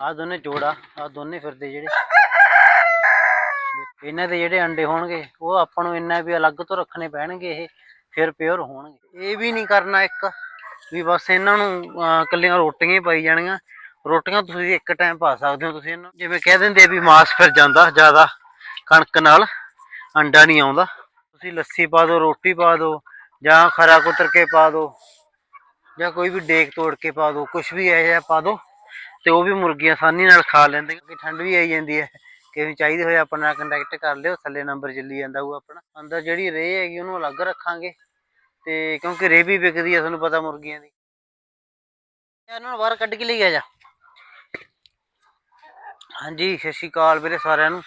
ਆ ਦੋਨੇ ਜੋੜਾ ਆ ਦੋਨੇ ਫਿਰਦੇ ਜਿਹੜੇ। ਇਹਨਾਂ ਦੇ ਜਿਹੜੇ ਅੰਡੇ ਹੋਣਗੇ ਉਹ ਆਪਾਂ ਨੂੰ ਇੰਨਾ ਵੀ ਅਲੱਗ ਤੋਂ ਰੱਖਣੇ ਪੈਣਗੇ ਇਹ ਫਿਰ ਪਿਓਰ ਹੋਣਗੇ। ਇਹ ਵੀ ਨਹੀਂ ਕਰਨਾ ਇੱਕ ਵੀ ਬਸ ਇਹਨਾਂ ਨੂੰ ਅਹ, ਇਕੱਲੀਆਂ ਰੋਟੀਆਂ ਹੀ ਪਾਈ ਜਾਣੀਆਂ। ਰੋਟੀਆਂ ਤੁਸੀਂ ਇੱਕ ਟਾਈਮ ਪਾ ਸਕਦੇ ਹੋ ਤੁਸੀਂ ਇਹਨਾਂ ਨੂੰ। ਜਿਵੇਂ ਕਹਿ ਦਿੰਦੇ ਵੀ ਮਾਸ ਫਿਰ ਜਾਂਦਾ ਜ਼ਿਆਦਾ ਕਣਕ ਨਾਲ ਅੰਡਾ ਨਹੀਂ ਆਉਂਦਾ। ਤੁਸੀਂ ਲੱਸੀ ਪਾ ਦਿਓ ਰੋਟੀ ਪਾ ਦਿਓ ਜਾਂ ਖਰਾ ਕੁਤਰ ਕੇ ਪਾ ਦਿਓ ਜਾਂ ਕੋਈ ਵੀ ਡੇਕ ਤੋੜ ਕੇ ਪਾ ਦਿਓ ਕੁਝ ਵੀ ਇਹੋ ਜਿਹਾ ਪਾ ਦਿਓ। ਤੇ ਉਹ ਵੀ ਮੁਰਗੀਆਂ ਆਸਾਨੀ ਨਾਲ ਖਾ ਲੈਂਦੇ ਕਿ ਠੰਡ ਵੀ ਆਈ ਜਾਂਦੀ ਹੈ। ਕਿਸੇ ਚਾਹੀਦੇ ਹੋਏ ਆਪਣਾ ਨਾਲ ਕੰਟੈਕਟ ਕਰ ਲਿਓ, ਥੱਲੇ ਨੰਬਰ ਚੱਲੀ ਜਾਂਦਾ ਉਹ ਆਪਣਾ। ਅੰਦਰ ਜਿਹੜੀ ਰੇ ਹੈਗੀ ਉਹਨੂੰ ਅਲੱਗ ਰੱਖਾਂਗੇ। ਤੇ ਕਿਉਂਕਿ ਰੇ ਵੀ ਵਿਕਦੀ ਹੈ ਤੁਹਾਨੂੰ ਪਤਾ ਮੁਰਗੀਆਂ ਦੀ। ਇਹਨਾਂ ਨੂੰ ਬਾਹਰ ਕੱਢ ਕੇ ਲਈ ਆ ਜਾ। ਹਾਂਜੀ, ਸਤਿ ਸ਼੍ਰੀ ਅਕਾਲ ਵੀਰੇ ਸਾਰਿਆਂ ਨੂੰ।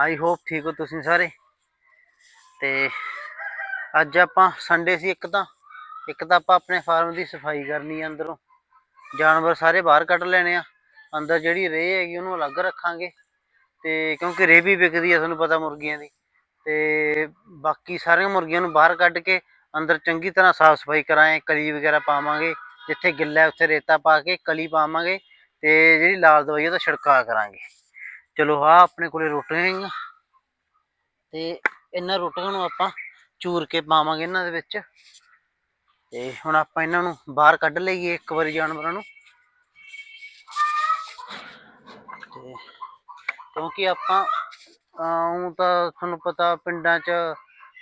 ਆਈ ਹੋਪ ਠੀਕ ਹੋ ਤੁਸੀਂ ਸਾਰੇ। ਤੇ ਅੱਜ ਆਪਾਂ ਸੰਡੇ ਸੀ ਇੱਕ ਤਾਂ। ਇੱਕ ਤਾਂ ਆਪਾਂ ਆਪਣੇ ਫਾਰਮ ਦੀ ਸਫ਼ਾਈ ਕਰਨੀ ਹੈ ਅੰਦਰੋਂ। ਜਾਨਵਰ ਸਾਰੇ ਬਾਹਰ ਕੱਢ ਲੈਣੇ ਆ। ਅੰਦਰ ਜਿਹੜੀ ਰੇਹ ਹੈਗੀ ਉਹਨੂੰ ਅਲੱਗ ਰੱਖਾਂਗੇ। ਤੇ ਕਿਉਂਕਿ ਰੇਹ ਵੀ ਵਿਕਦੀ ਆ ਤੁਹਾਨੂੰ ਪਤਾ ਮੁਰਗੀਆਂ ਦੀ। ਤੇ ਬਾਕੀ ਸਾਰੀਆਂ ਮੁਰਗੀਆਂ ਨੂੰ ਬਾਹਰ ਕੱਢ ਕੇ ਅੰਦਰ ਚੰਗੀ ਤਰ੍ਹਾਂ ਸਾਫ਼ ਸਫ਼ਾਈ ਕਰਾਂਗੇ, ਕਲੀ ਵਗੈਰਾ ਪਾਵਾਂਗੇ। ਜਿੱਥੇ ਗਿੱਲਾ ਉੱਥੇ ਰੇਤਾ ਪਾ ਕੇ ਕਲੀ ਪਾਵਾਂਗੇ। ਤੇ ਜਿਹੜੀ ਲਾਲ ਦਵਾਈ ਉਹਦਾ ਛਿੜਕਾਅ ਕਰਾਂਗੇ। ਚਲੋ ਆ ਆਪਣੇ ਕੋਲੇ ਰੋਟੀਆਂ ਹੈਗੀਆਂ। ਤੇ ਇਹਨਾਂ ਰੋਟੀਆਂ ਨੂੰ ਆਪਾਂ ਚੂਰ ਕੇ ਪਾਵਾਂਗੇ ਇਹਨਾਂ ਦੇ ਵਿੱਚ। ਤੇ ਹੁਣ ਆਪਾਂ ਇਹਨਾਂ ਨੂੰ ਬਾਹਰ ਕੱਢ ਲਈਏ ਇੱਕ ਵਾਰੀ ਜਾਨਵਰਾਂ ਨੂੰ। ਤੇ ਕਿਉਂਕਿ ਆਪਾਂ ਉਹ ਤਾਂ ਤੁਹਾਨੂੰ ਪਤਾ ਪਿੰਡਾਂ 'ਚ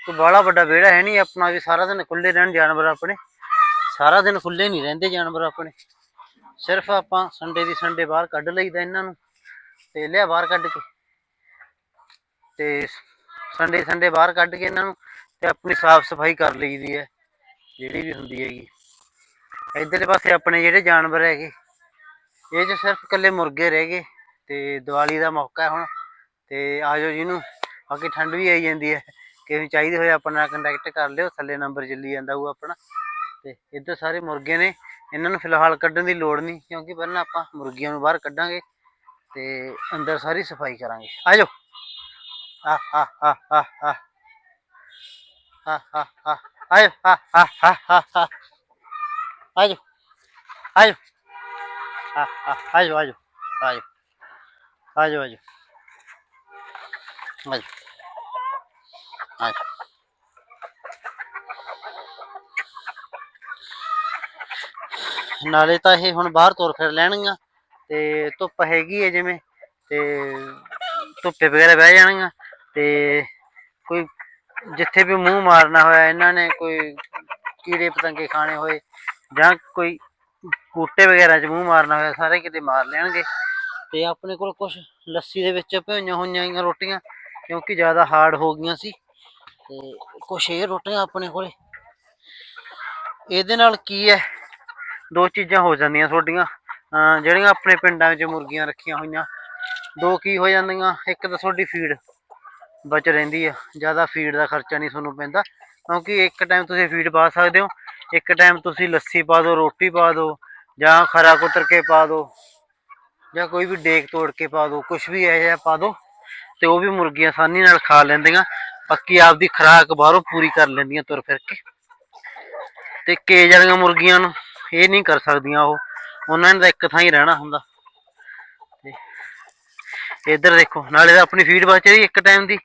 ਕੋਈ ਬਾਹਲਾ ਵੱਡਾ ਵਿਹੜਾ ਹੈ ਨਹੀਂ ਆਪਣਾ ਵੀ, ਸਾਰਾ ਦਿਨ ਖੁੱਲੇ ਰਹਿਣ ਜਾਨਵਰ ਆਪਣੇ। ਸਾਰਾ ਦਿਨ ਖੁੱਲੇ ਨਹੀਂ ਰਹਿੰਦੇ ਜਾਨਵਰ ਆਪਣੇ। ਸਿਰਫ ਆਪਾਂ ਸੰਡੇ ਦੀ ਸੰਡੇ ਬਾਹਰ ਕੱਢ ਲਈਦਾ ਇਹਨਾਂ ਨੂੰ ਤੇ ਲਿਆ ਬਾਹਰ ਕੱਢ ਕੇ। ਤੇ ਸੰਡੇ ਸੰਡੇ ਬਾਹਰ ਕੱਢ ਕੇ ਇਹਨਾਂ ਨੂੰ ਤੇ ਆਪਣੀ ਸਾਫ਼ ਸਫ਼ਾਈ ਕਰ ਲਈਦੀ ਹੈ। ਜਿਹੜੀ ਵੀ ਹੁੰਦੀ ਹੈਗੀ। ਇਧਰਲੇ ਪਾਸੇ ਆਪਣੇ ਜਿਹੜੇ ਜਾਨਵਰ ਹੈਗੇ, ਇਹ 'ਚ ਸਿਰਫ ਇਕੱਲੇ ਮੁਰਗੇ ਰਹਿ ਗਏ ਤੇ ਦੀਵਾਲੀ ਦਾ ਮੌਕਾ ਹੈ ਹੁਣ। ਤੇ ਆਜੋ ਜਿਹਨੂੰ ਬਾਕੀ ਠੰਡ ਵੀ ਆਈ ਜਾਂਦੀ ਹੈ ਕਿਸੇ ਨੂੰ ਚਾਹੀਦੇ ਹੋਏ ਆਪਣਾ ਕੰਟੈਕਟ ਕਰ ਲਿਓ, ਥੱਲੇ ਨੰਬਰ ਚੱਲੀ ਜਾਂਦਾ ਉਹ ਆਪਣਾ। ਤੇ ਇੱਧਰ ਸਾਰੇ ਮੁਰਗੇ ਨੇ, ਇਹਨਾਂ ਨੂੰ ਫਿਲਹਾਲ ਕੱਢਣ ਦੀ ਲੋੜ ਨਹੀਂ, ਕਿਉਂਕਿ ਪਹਿਲਾਂ ਆਪਾਂ ਮੁਰਗੀਆਂ ਨੂੰ ਬਾਹਰ ਕੱਢਾਂਗੇ ਤੇ ਅੰਦਰ ਸਾਰੀ ਸਫ਼ਾਈ ਕਰਾਂਗੇ। ਆਜੋ ਆ ਆ ਆ ਆ ਆ। ਆ ਆ ਆ। ਆਇਓ ਹਾ ਹਾ ਹਾ ਹਾ ਆਇਓ ਆਇਓ ਹਾ ਹਾ ਆਇਓ ਆਇਓ ਆਇਓ ਆਇਓ ਆਇਓ ਆਇਓ ਆਇਓ ਨਾਲੇ ਤਾਂ ਇਹ ਹੁਣ ਬਾਹਰ ਤੁਰ ਫਿਰ ਲੈਣਗੀਆਂ ਤੇ ਧੁੱਪ ਹੈਗੀ ਹੈ ਜਿਵੇਂ ਤੇ ਧੁੱਪੇ ਵਗੈਰਾ ਬਹਿ ਜਾਣਗੀਆਂ ਤੇ ਕੋਈ ਜਿੱਥੇ ਵੀ ਮੂੰਹ ਮਾਰਨਾ ਹੋਇਆ, ਇਹਨਾਂ ਨੇ ਕੋਈ ਕੀੜੇ ਪਤੰਗੇ ਖਾਣੇ ਹੋਏ ਜਾਂ ਕੋਈ ਬੂਟੇ ਵਗੈਰਾ 'ਚ ਮੂੰਹ ਮਾਰਨਾ ਹੋਇਆ, ਸਾਰੇ ਕਿਤੇ ਮਾਰ ਲੈਣਗੇ। ਤੇ ਆਪਣੇ ਕੋਲ ਕੁਝ ਲੱਸੀ ਦੇ ਵਿੱਚ ਭਿਓਈਆਂ ਹੋਈਆਂ ਹੈਗੀਆਂ ਰੋਟੀਆਂ, ਕਿਉਂਕਿ ਜ਼ਿਆਦਾ ਹਾਰਡ ਹੋ ਗਈਆਂ ਸੀ। ਤੇ ਕੁਛ ਇਹ ਰੋਟੀਆਂ ਆਪਣੇ ਕੋਲੇ। ਇਹਦੇ ਨਾਲ ਕੀ ਹੈ? ਦੋ ਚੀਜ਼ਾਂ ਹੋ ਜਾਂਦੀਆਂ ਤੁਹਾਡੀਆਂ। ਅਹ ਜਿਹੜੀਆਂ ਆਪਣੇ ਪਿੰਡਾਂ ਵਿੱਚ ਮੁਰਗੀਆਂ ਰੱਖੀਆਂ ਹੋਈਆਂ। ਦੋ ਕੀ ਹੋ ਜਾਂਦੀਆਂ? ਇੱਕ ਤਾਂ ਤੁਹਾਡੀ ਫੀਡ ਬਚ ਰਹਿੰਦੀ ਆ, ਜ਼ਿਆਦਾ ਫੀਡ ਦਾ ਖਰਚਾ ਨਹੀਂ ਤੁਹਾਨੂੰ ਪੈਂਦਾ, ਕਿਉਂਕਿ ਇੱਕ ਟਾਈਮ ਤੁਸੀਂ ਫੀਡ ਪਾ ਸਕਦੇ ਹੋ, ਇੱਕ ਟਾਈਮ ਤੁਸੀਂ ਲੱਸੀ ਪਾ ਦਿਓ, ਰੋਟੀ ਪਾ ਦਿਓ, ਜਾਂ ਖਰਾ ਕੁਤਰ ਕੇ ਪਾ ਦਿਓ, ਜਾਂ ਕੋਈ ਵੀ ਡੇਕ ਤੋੜ ਕੇ ਪਾ ਦਿਓ ਕੁਝ ਵੀ ਇਹੋ ਜਿਹਾ ਪਾ ਦਿਓ, ਤੇ ਉਹ ਵੀ ਮੁਰਗੀਆਂ ਆਸਾਨੀ ਨਾਲ ਖਾ ਲੈਂਦੀਆਂ, ਬਾਕੀ ਆਪਦੀ ਖੁਰਾਕ ਬਾਹਰੋਂ ਪੂਰੀ ਕਰ ਲੈਂਦੀਆਂ ਤੁਰ ਫਿਰ ਕੇ। ਤੇ ਕੇਜ ਵਾਲੀਆਂ ਮੁਰਗੀਆਂ ਨੂੰ ਇਹ ਨਹੀਂ ਕਰ ਸਕਦੀਆਂ ਉਹ, ਉਹਨਾਂ ਨੇ ਤਾਂ ਇੱਕ ਥਾਂ ਹੀ ਰਹਿਣਾ ਹੁੰਦਾ। ਇੱਧਰ ਦੇਖੋ ਨਾਲੇ ਤਾਂ ਆਪਣੀ ਫੀਡ ਬਚ ਰਹੀ ਇੱਕ ਟਾਈਮ ਦੀ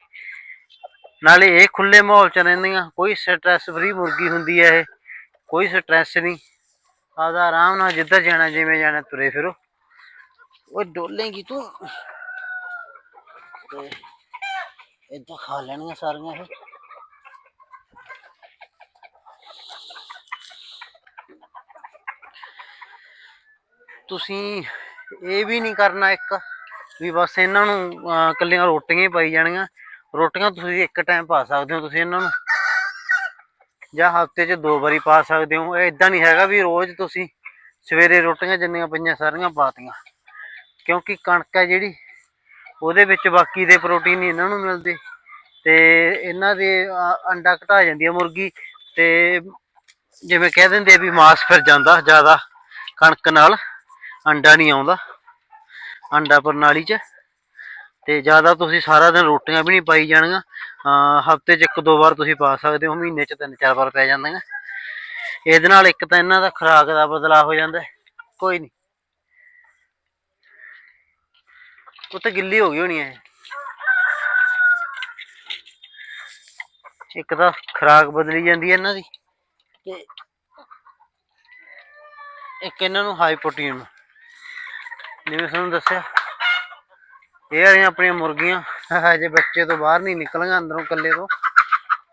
ਨਾਲੇ ਇਹ ਖੁੱਲੇ ਮਾਹੌਲ ਚ ਰਹਿੰਦੀਆਂ ਕੋਈ ਸਟ੍ਰੈਸ ਫਰੀ ਮੁਰਗੀ ਹੁੰਦੀ ਹੈ ਇਹ ਕੋਈ ਸਟ੍ਰੈਸ ਨਹੀਂ ਆਦਾ ਆਰਾਮ ਨਾਲ ਜਿੱਧਰ ਜਾਣਾ ਜਿਵੇਂ ਜਾਣਾ ਤੁਰੇ ਫਿਰੋ ਉਹ ਡੋਲੇਗੀ ਤੂੰ ਤੇ ਏਦਾਂ ਖਾ ਲੈਣੀਆਂ ਸਾਰੀਆਂ ਇਹ ਤੁਸੀਂ ਇਹ ਵੀ ਨਹੀਂ ਕਰਨਾ ਇੱਕ ਵੀ ਬਸ ਇਹਨਾਂ ਨੂੰ ਅਹ, ਇਕੱਲੀਆਂ ਰੋਟੀਆਂ ਹੀ ਪਾਈ ਜਾਣੀਆਂ ਰੋਟੀਆਂ ਤੁਸੀਂ ਇੱਕ ਟਾਈਮ ਪਾ ਸਕਦੇ ਹੋ ਤੁਸੀਂ ਇਹਨਾਂ ਨੂੰ। ਜਾਂ ਹਫ਼ਤੇ 'ਚ ਦੋ ਵਾਰੀ ਪਾ ਸਕਦੇ ਹੋ। ਇਹ ਇਦਾਂ ਨਹੀਂ ਹੈਗਾ ਵੀ ਰੋਜ਼ ਤੁਸੀਂ ਸਵੇਰੇ ਰੋਟੀਆਂ ਜਿੰਨੀਆਂ ਪਈਆਂ ਸਾਰੀਆਂ ਪਾਤੀਆਂ। ਕਿਉਂਕਿ ਕਣਕ ਹੈ ਜਿਹੜੀ ਉਹਦੇ ਵਿੱਚ ਬਾਕੀ ਦੇ ਪ੍ਰੋਟੀਨ ਨਹੀਂ ਇਹਨਾਂ ਨੂੰ ਮਿਲਦੇ। ਤੇ ਇਹਨਾਂ ਦੇ ਅੰਡਾ ਘਟਾ ਜਾਂਦੀ ਹੈ ਮੁਰਗੀ। ਤੇ ਜਿਵੇਂ ਕਹਿ ਦਿੰਦੇ ਆ ਵੀ ਮਾਸ ਫਿਰ ਜਾਂਦਾ ਜ਼ਿਆਦਾ ਕਣਕ ਨਾਲ ਅੰਡਾ ਨਹੀਂ ਆਉਂਦਾ। ਆਂਡਾ ਪ੍ਰਣਾਲੀ 'ਚ। ਤੇ ਜ਼ਿਆਦਾ ਤੁਸੀਂ ਸਾਰਾ ਦਿਨ ਰੋਟੀਆਂ ਵੀ ਨਹੀਂ ਪਾਈ ਜਾਣੀਆਂ। ਹਫ਼ਤੇ 'ਚ ਇੱਕ ਦੋ ਵਾਰ ਤੁਸੀਂ ਪਾ ਸਕਦੇ ਹੋ, ਮਹੀਨੇ 'ਚ ਤਿੰਨ ਚਾਰ ਵਾਰ ਪੈ ਜਾਂਦੀਆਂ ਇਹਦੇ ਨਾਲ ਇੱਕ ਤਾਂ ਇਹਨਾਂ ਦਾ ਖੁਰਾਕ ਦਾ ਬਦਲਾਅ ਹੋ ਜਾਂਦਾ ਕੋਈ ਨਹੀਂ। ਉੱਤੇ ਗਿੱਲੀ ਹੋ ਗਈ ਹੋਣੀ ਹੈ। ਇੱਕ ਤਾਂ ਖੁਰਾਕ ਬਦਲੀ ਜਾਂਦੀ ਹੈ ਇਹਨਾਂ ਦੀ। ਤੇ ਇੱਕ ਇਹਨਾਂ ਨੂੰ ਹਾਈ ਪ੍ਰੋਟੀਨ ਜਿਵੇਂ ਤੁਹਾਨੂੰ ਦੱਸਿਆ, ਇਹ ਰਹੀਆਂ ਆਪਣੀਆਂ ਮੁਰਗੀਆਂ ਹਜੇ ਬੱਚੇ ਤੋਂ ਬਾਹਰ ਨਹੀਂ ਨਿਕਲੀਆਂ, ਅੰਦਰੋਂ ਕੱਲੇ ਤੋਂ।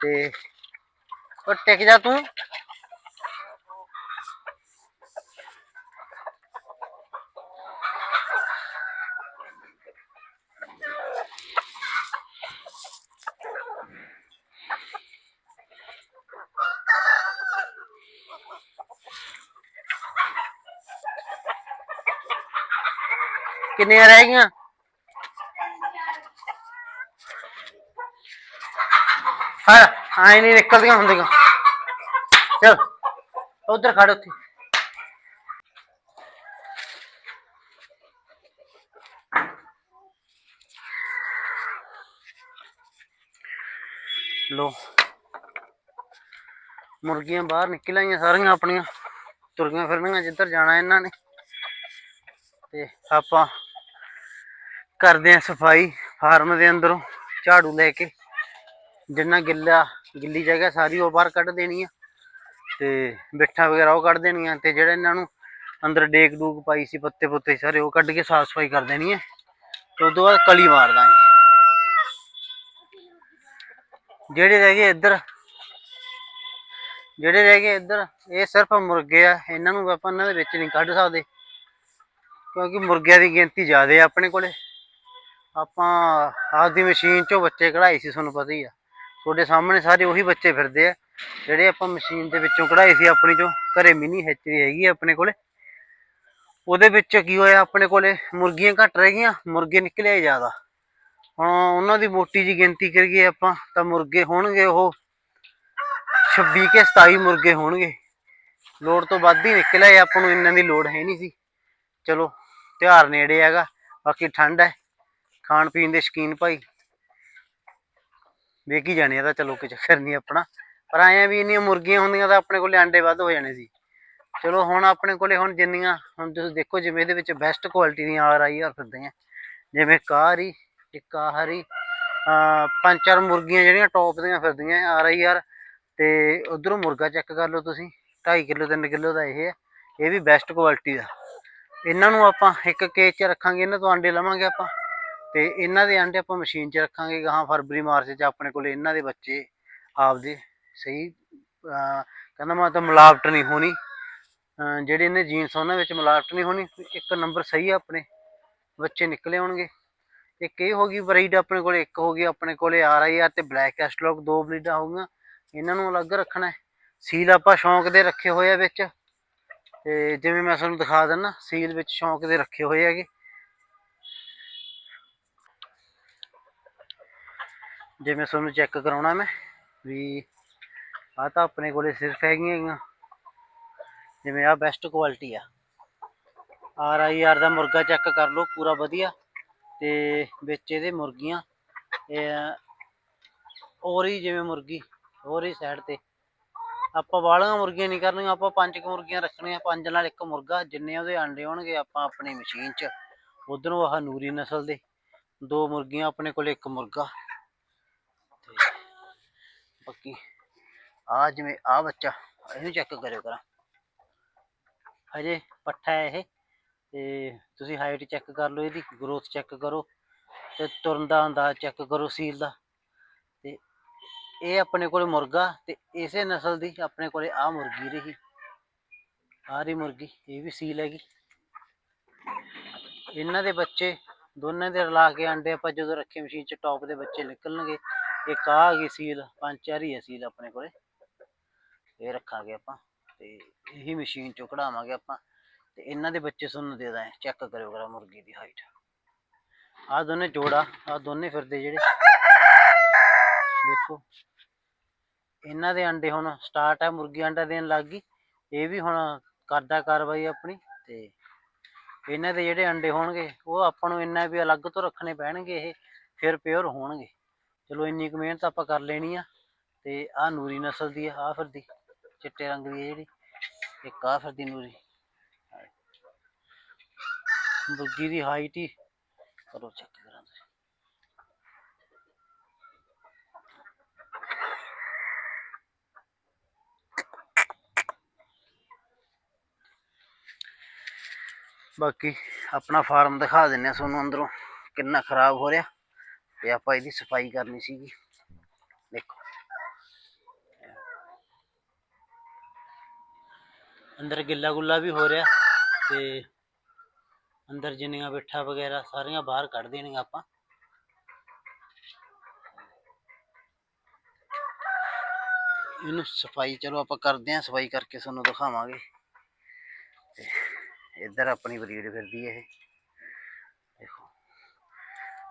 ਤੇ ਉਹ ਟਿਕ ਜਾ ਤੂੰ। ਕਿੰਨੀਆਂ ਰਹਿ ਗਈਆਂ? ਹਾਂ ਆਏ ਨਹੀਂ ਨਿਕਲਦੀਆਂ ਹੁੰਦੀਆਂ। ਚਲ, ਉਧਰ ਖੜ ਉੱਥੇ। ਲੋ ਮੁਰਗੀਆਂ ਬਾਹਰ ਨਿਕਲ ਆਈਆਂ ਸਾਰੀਆਂ ਆਪਣੀਆਂ। ਤੁਰਗੀਆਂ ਫਿਰਨੀਆਂ ਜਿੱਧਰ ਜਾਣਾ ਇਹਨਾਂ ਨੇ। ਤੇ ਆਪਾਂ ਕਰਦੇ ਆਂ ਸਫ਼ਾਈ ਫਾਰਮ ਦੇ ਅੰਦਰੋਂ, ਝਾੜੂ ਲੈ ਕੇ। ਜਿੰਨਾ ਗਿੱਲਾ, ਗਿੱਲੀ ਜਗ੍ਹਾ ਸਾਰੀ ਉਹ ਬਾਹਰ ਕੱਢ ਦੇਣੀ ਆ। ਤੇ ਬਿੱਠਾ ਵਗੈਰਾ ਉਹ ਕੱਢ ਦੇਣੀਆਂ ਤੇ ਜਿਹੜਾ ਇਹਨਾਂ ਨੂੰ ਅੰਦਰ ਡੇਕ ਡੂਕ ਪਾਈ ਸੀ, ਪੱਤੇ ਪੁੱਤੇ ਸਾਰੇ ਉਹ ਕੱਢ ਕੇ ਸਾਫ਼ ਸਫ਼ਾਈ ਕਰ ਦੇਣੀ ਹੈ ਤੇ ਉਦੋਂ ਬਾਅਦ ਕਲੀ ਮਾਰ ਦਾਂਗੇ। ਜਿਹੜੇ ਰਹਿ ਗਏ ਇੱਧਰ, ਜਿਹੜੇ ਰਹਿ ਗਏ ਇੱਧਰ, ਇਹ ਸਿਰਫ ਮੁਰਗੇ ਆ, ਇਹਨਾਂ ਨੂੰ ਆਪਾਂ ਇਹਨਾਂ ਦੇ ਵਿੱਚ ਨਹੀਂ ਕੱਢ ਸਕਦੇ। ਕਿਉਂਕਿ ਮੁਰਗਿਆਂ ਦੀ ਗਿਣਤੀ ਜ਼ਿਆਦਾ ਹੈ ਆਪਣੇ ਕੋਲੇ। ਆਪਾਂ ਆਪਦੀ ਮਸ਼ੀਨ ਚੋਂ ਬੱਚੇ ਕਢਾਏ ਸੀ, ਤੁਹਾਨੂੰ ਪਤਾ ਹੀ ਆ। ਤੁਹਾਡੇ ਸਾਹਮਣੇ ਸਾਰੇ ਉਹੀ ਬੱਚੇ ਫਿਰਦੇ ਆ, ਜਿਹੜੇ ਆਪਾਂ ਮਸ਼ੀਨ ਦੇ ਵਿੱਚੋਂ ਕਢਾਏ ਸੀ ਆਪਣੀ ਚੋਂ, ਘਰੇ ਮਿਨੀ ਹੈਚਰੀ ਹੈਗੀ ਆ ਆਪਣੇ ਕੋਲੇ। ਉਹਦੇ ਵਿੱਚ ਕੀ ਹੋਇਆ, ਆਪਣੇ ਕੋਲੇ ਮੁਰਗੀਆਂ ਘੱਟ ਰਹਿ ਗਈਆਂ, ਮੁਰਗੇ ਨਿਕਲੇ ਜ਼ਿਆਦਾ। ਹੁਣ ਉਹਨਾਂ ਦੀ ਮੋਟੀ ਜੀ ਗਿਣਤੀ ਕਰੀਏ ਆਪਾਂ, ਤਾਂ ਮੁਰਗੇ ਹੋਣਗੇ ਉਹ 26 ਕੇ 27 ਮੁਰਗੇ ਹੋਣਗੇ। ਲੋੜ ਤੋਂ ਵੱਧ ਹੀ ਨਿਕਲਿਆ ਆਪਾਂ ਨੂੰ ਇਹਨਾਂ ਦੀ ਲੋੜ ਹੈ ਨਹੀਂ ਸੀ। ਚਲੋ, ਤਿਉਹਾਰ ਨੇੜੇ ਹੈਗਾ, ਬਾਕੀ ਠੰਡ ਹੈ। ਖਾਣ ਪੀਣ ਦੇ ਸ਼ਕੀਨ ਭਾਈ। ਵੇਖ ਹੀ ਜਾਣੇ ਆ ਤਾਂ ਚਲੋ ਕੋਈ ਚੱਕਰ ਨਹੀਂ ਆਪਣਾ। ਪਰ ਆਇਆ ਵੀ ਇੰਨੀਆਂ ਮੁਰਗੀਆਂ ਹੁੰਦੀਆਂ ਤਾਂ ਆਪਣੇ ਕੋਲੇ ਆਂਡੇ ਵੱਧ ਹੋ ਜਾਣੇ ਸੀ। ਚਲੋ ਹੁਣ ਆਪਣੇ ਕੋਲੇ ਹੁਣ ਜਿੰਨੀਆਂ, ਹੁਣ ਤੁਸੀਂ ਦੇਖੋ ਜਿਵੇਂ ਇਹਦੇ ਵਿੱਚ ਬੈਸਟ ਕੁਆਲਿਟੀ ਦੀਆਂ ਆਰ ਆਈ ਆਰ ਫਿਰਦੀਆਂ ਜਿਵੇਂ ਕਾਹਰੀ ਇੱਕ ਆਹਰੀ ਪੰਜ ਚਾਰ ਮੁਰਗੀਆਂ ਜਿਹੜੀਆਂ ਟੌਪ ਦੀਆਂ ਫਿਰਦੀਆਂ ਆਰ ਆਈ ਆਰ। ਤੇ ਉਧਰੋਂ ਮੁਰਗਾ ਚੈੱਕ ਕਰ ਲਓ ਤੁਸੀਂ 2.5 ਕਿਲੋ 3 ਕਿਲੋ ਦਾ ਇਹ ਹੈ ਇਹ ਵੀ ਬੈਸਟ ਕੁਆਲਿਟੀ ਦਾ। ਇਹਨਾਂ ਨੂੰ ਆਪਾਂ ਇੱਕ ਕੇਜ 'ਚ ਰੱਖਾਂਗੇ, ਇਹਨਾਂ ਤੋਂ ਆਂਡੇ ਲਵਾਂਗੇ ਆਪਾਂ। ਤੇ ਇਹਨਾਂ ਦੇ ਅੰਡੇ ਆਪਾਂ ਮਸ਼ੀਨ 'ਚ ਰੱਖਾਂਗੇ ਗਾਹਾਂ ਫਰਵਰੀ, ਮਾਰਚ 'ਚ ਆਪਣੇ ਕੋਲ ਇਹਨਾਂ ਦੇ ਬੱਚੇ ਆਪਦੇ ਸਹੀ ਕਹਿੰਦਾ ਮੈਂ ਤਾਂ ਮਿਲਾਵਟ ਨਹੀਂ ਹੋਣੀ। ਜਿਹੜੇ ਇਹਨੇ ਜੀਨਸ ਉਹਨਾਂ ਵਿੱਚ ਮਿਲਾਵਟ ਨਹੀਂ ਹੋਣੀ, ਇੱਕ ਨੰਬਰ ਸਹੀ ਆਪਣੇ, ਬੱਚੇ ਨਿਕਲੇ ਹੋਣਗੇ ਇੱਕ ਇਹ ਹੋ ਗਈ ਬਰੀਡ ਆਪਣੇ ਕੋਲੇ, ਇੱਕ ਹੋ ਗਈ ਆਪਣੇ ਕੋਲੇ ਆਰ ਆਈ ਆਰ ਤੇ ਬਲੈਕ ਐਸਟਲੌਕ ਦੋ ਬਰੀਡਾਂ ਹੋਗੀਆਂ ਇਹਨਾਂ ਨੂੰ ਅਲੱਗ ਰੱਖਣਾ ਸੀਲ ਆਪਾਂ ਸ਼ੌਂਕ ਦੇ ਰੱਖੇ ਹੋਏ ਆ ਵਿੱਚ। ਤੇ ਜਿਵੇਂ ਮੈਂ ਤੁਹਾਨੂੰ ਦਿਖਾ ਦਿੰਦਾ ਸੀਲ ਵਿੱਚ ਸ਼ੌਂਕ ਦੇ ਰੱਖੇ ਹੋਏ ਹੈਗੇ। ਜਿਵੇਂ ਤੁਹਾਨੂੰ ਚੈੱਕ ਕਰਾਉਣਾ ਮੈਂ, ਵੀ ਆ ਤਾਂ ਆਪਣੇ ਕੋਲੇ ਸਿਰਫ ਹੈਗੀਆਂ ਹੈਗੀਆਂ ਜਿਵੇਂ ਆ ਬੈਸਟ ਕੁਆਲਿਟੀ ਆ। ਆਰ ਆਈ ਆਰ ਦਾ ਮੁਰਗਾ ਚੈੱਕ ਕਰ ਲਓ, ਪੂਰਾ ਵਧੀਆ। ਤੇ ਵਿੱਚ ਇਹਦੇ ਮੁਰਗੀਆਂ, ਇਹ ਔਰੀ ਜਿਵੇਂ ਮੁਰਗੀ ਔਰੀ ਸਾਈਡ ਤੇ। ਆਪਾਂ ਵਾਲੀਆਂ ਮੁਰਗੀਆਂ ਨਹੀਂ ਕਰਨੀਆਂ, ਆਪਾਂ ਪੰਜ ਕੁ ਮੁਰਗੀਆਂ ਰੱਖਣੀਆਂ, ਪੰਜ ਨਾਲ ਇੱਕ ਮੁਰਗਾ, ਜਿੰਨੇ ਉਹਦੇ ਅੰਡੇ ਹੋਣਗੇ, ਆਪਾਂ ਆਪਣੀ ਮਸ਼ੀਨ 'ਚ। ਉਧਰੋਂ ਆਹ ਨੂਰੀ ਨਸਲ ਦੇ ਦੋ ਮੁਰਗੀਆਂ, ਆਪਣੇ ਕੋਲ ਇੱਕ ਮੁਰਗਾ। ਬਾਕੀ ਆ ਜਿਵੇਂ ਆ ਬੱਚਾ, ਇਹਨੂੰ ਚੈੱਕ ਕਰਿਓ ਕਰਾਂ ਹਜੇ ਪੱਠਾ ਹੈ ਇਹ, ਤੇ ਤੁਸੀਂ ਹਾਈਟ ਚੈੱਕ ਕਰ ਲਓ, ਇਹਦੀ ਗਰੋਥ ਚੈੱਕ ਕਰੋ, ਤੇ ਤੁਰਨ ਦਾ ਅੰਦਾਜ਼ ਚੈੱਕ ਕਰੋ ਸੀਲ ਦਾ। ਤੇ ਇਹ ਆਪਣੇ ਕੋਲ ਮੁਰਗਾ, ਤੇ ਇਸੇ ਨਸਲ ਦੀ ਆਪਣੇ ਕੋਲੇ ਆ ਮੁਰਗੀ ਰਹੀ। ਆ ਰਹੀ ਮੁਰਗੀ, ਇਹ ਵੀ ਸੀਲ ਹੈਗੀ। ਇਹਨਾਂ ਦੇ ਬੱਚੇ ਦੋਨਾਂ ਦੇ ਰਲਾ ਕੇ ਅੰਡੇ ਆਪਾਂ ਜਦੋਂ ਰੱਖੇ ਮਸ਼ੀਨ 'ਚ ਟੌਪ ਦੇ ਬੱਚੇ ਨਿਕਲਣਗੇ। ਇੱਕ ਆ ਗਈ ਸੀਲ ਪੰਜ ਚਾਰ ਹੀ ਹੈ ਸੀਲ ਆਪਣੇ ਕੋਲੇ। ਇਹ ਰੱਖਾਂਗੇ ਆਪਾਂ ਤੇ ਇਹੀ ਮਸ਼ੀਨ 'ਚੋਂ ਕਢਾਵਾਂਗੇ ਆਪਾਂ ਤੇ ਇਹਨਾਂ ਦੇ ਬੱਚੇ ਤੁਹਾਨੂੰ ਦੇ ਦਾਂ ਚੈੱਕ ਕਰਿਓ ਕਰਾ ਮੁਰਗੀ ਦੀ ਹਾਈਟ ਆਹ ਦੋਨੇ ਜੋੜਾ, ਆਹ ਦੋਨੇ ਫਿਰਦੇ ਜਿਹੜੇ। ਦੇਖੋ। ਇਹਨਾਂ ਦੇ ਅੰਡੇ ਹੁਣ ਸਟਾਰਟ ਹੈ ਮੁਰਗੀ ਅੰਡਾ ਦੇਣ ਲੱਗ ਗਈ। ਇਹ ਵੀ ਹੁਣ ਕਰਦਾ ਕਾਰਵਾਈ ਆਪਣੀ ਤੇ ਇਹਨਾਂ ਦੇ ਜਿਹੜੇ ਅੰਡੇ ਹੋਣਗੇ, ਉਹ ਆਪਾਂ ਨੂੰ ਇੰਨਾ ਵੀ ਅਲੱਗ ਤੋਂ ਰੱਖਣੇ ਪੈਣਗੇ, ਇਹ ਫਿਰ ਪਿਓਰ ਹੋਣਗੇ। ਚਲੋ ਇੰਨੀ ਕੁ ਮਿਹਨਤ ਆਪਾਂ ਕਰ ਲੈਣੀ ਆ ਤੇ ਆਹ ਨੂਰੀ ਨਸਲ ਦੀ ਆ, ਆਹ ਫਿਰਦੀ, ਚਿੱਟੇ ਰੰਗ ਦੀ ਹੈ ਜਿਹੜੀ, ਇੱਕ ਆਹ ਫਿਰਦੀ ਨੂਰੀ। ਮੁਰਗੀ ਦੀ ਹਾਈਟ ਹੀ ਕਰੋ ਚੈੱਕ ਕਰਾਂ ਤੁਸੀਂ। ਬਾਕੀ ਆਪਣਾ ਫਾਰਮ ਦਿਖਾ ਦਿੰਨੇ ਆ ਤੁਹਾਨੂੰ ਅੰਦਰੋਂ, ਕਿੰਨਾ ਖਰਾਬ ਹੋ ਰਿਹਾ। ਤੇ ਆਪਾਂ ਇਹਦੀ ਸਫ਼ਾਈ ਕਰਨੀ ਸੀਗੀ ਦੇਖੋ ਅੰਦਰ ਗਿੱਲਾ ਗੁੱਲਾ ਵੀ ਹੋ ਰਿਹਾ ਤੇ ਅੰਦਰ ਜਿੰਨੀਆਂ ਬਿੱਠਾ ਵਗੈਰਾ ਸਾਰੀਆਂ ਬਾਹਰ ਕੱਢ ਦੇਣੀਆਂ ਆਪਾਂ ਇਹਨੂੰ ਸਫ਼ਾਈ ਚਲੋ ਆਪਾਂ ਕਰਦੇ ਆਂ ਸਫ਼ਾਈ ਕਰਕੇ ਤੁਹਾਨੂੰ ਦਿਖਾਵਾਂਗੇ ਤੇ ਇੱਧਰ ਆਪਣੀ ਬਰੀਡ ਫਿਰਦੀ ਹੈ ਇਹ ਦੇਖੋ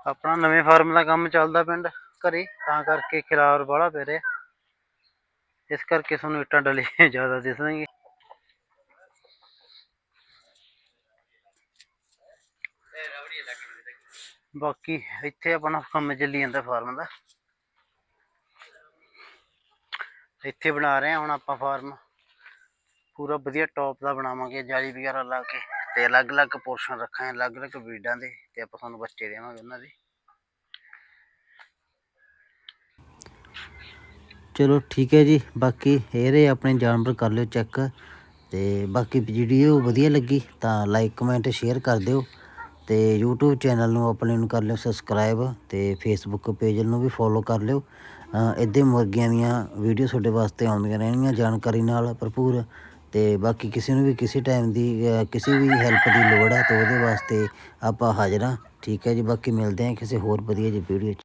ਆਪਣਾ ਨਵੇਂ ਫਾਰਮ ਦਾ ਕੰਮ ਚੱਲਦਾ ਪਿੰਡ ਘਰੇ, ਤਾਂ ਕਰਕੇ ਖਿਲਾਰ ਬਾਹਲਾ ਪੈ ਰਿਹਾ। ਇਸ ਕਰਕੇ ਤੁਹਾਨੂੰ ਇੱਟਾਂ ਡਲੀਆਂ ਜ਼ਿਆਦਾ ਦਿਸਣਗੇ ਬਾਕੀ ਇੱਥੇ ਆਪਣਾ ਕੰਮ ਚੱਲੀ ਜਾਂਦਾ ਫਾਰਮ ਦਾ। ਇੱਥੇ ਬਣਾ ਰਹੇ ਹਾਂ ਹੁਣ ਆਪਾਂ ਫਾਰਮ। ਪੂਰਾ ਵਧੀਆ ਟੌਪ ਦਾ ਬਣਾਵਾਂਗੇ, ਜਾਲੀ ਵਗੈਰਾ ਲਾ ਕੇ। ਤੇ ਅਲੱਗ-ਅਲੱਗ ਪੋਰਸ਼ਨ ਰੱਖਾਂਗੇ, ਅਲੱਗ-ਅਲੱਗ ਬਰੀਡਾਂ ਦੇ ਤੇ ਆਪਾਂ ਤੁਹਾਨੂੰ ਬੱਚੇ ਦੇਵਾਂਗੇ ਉਹਨਾਂ ਦੇ। ਚਲੋ ਠੀਕ ਹੈ ਜੀ, ਬਾਕੀ ਇਹ ਰਹੇ ਆਪਣੇ ਜਾਨਵਰ, ਕਰ ਲਿਓ ਚੈੱਕ। ਤੇ ਬਾਕੀ ਵੀਡੀਓ ਵਧੀਆ ਲੱਗੀ ਤਾਂ ਲਾਈਕ ਕਮੈਂਟ ਸ਼ੇਅਰ ਕਰ ਦਿਓ। ਤੇ YouTube ਚੈਨਲ ਨੂੰ ਆਪਣੇ ਨੂੰ ਕਰ ਲਿਓ ਸਬਸਕ੍ਰਾਈਬ ਤੇ Facebook ਪੇਜ ਨੂੰ ਵੀ ਫੋਲੋ ਕਰ ਲਿਓ। ਇੱਦੇ ਮੁਰਗੀਆਂ ਦੀਆਂ ਵੀਡੀਓ ਤੁਹਾਡੇ ਵਾਸਤੇ ਆਉਂਦੀਆਂ ਰਹਿਣਗੀਆਂ, ਜਾਣਕਾਰੀ ਨਾਲ ਭਰਪੂਰ। ਅਤੇ ਬਾਕੀ ਕਿਸੇ ਨੂੰ ਵੀ ਕਿਸੇ ਟਾਈਮ ਦੀ ਕਿਸੇ ਵੀ ਹੈਲਪ ਦੀ ਲੋੜ ਹੈ ਤਾਂ ਉਹਦੇ ਵਾਸਤੇ ਆਪਾਂ ਹਾਜ਼ਰ ਹਾਂ। ਠੀਕ ਹੈ ਜੀ, ਬਾਕੀ ਮਿਲਦੇ ਹਾਂ ਕਿਸੇ ਹੋਰ ਵਧੀਆ ਜਿਹੀ ਵੀਡੀਓ 'ਚ।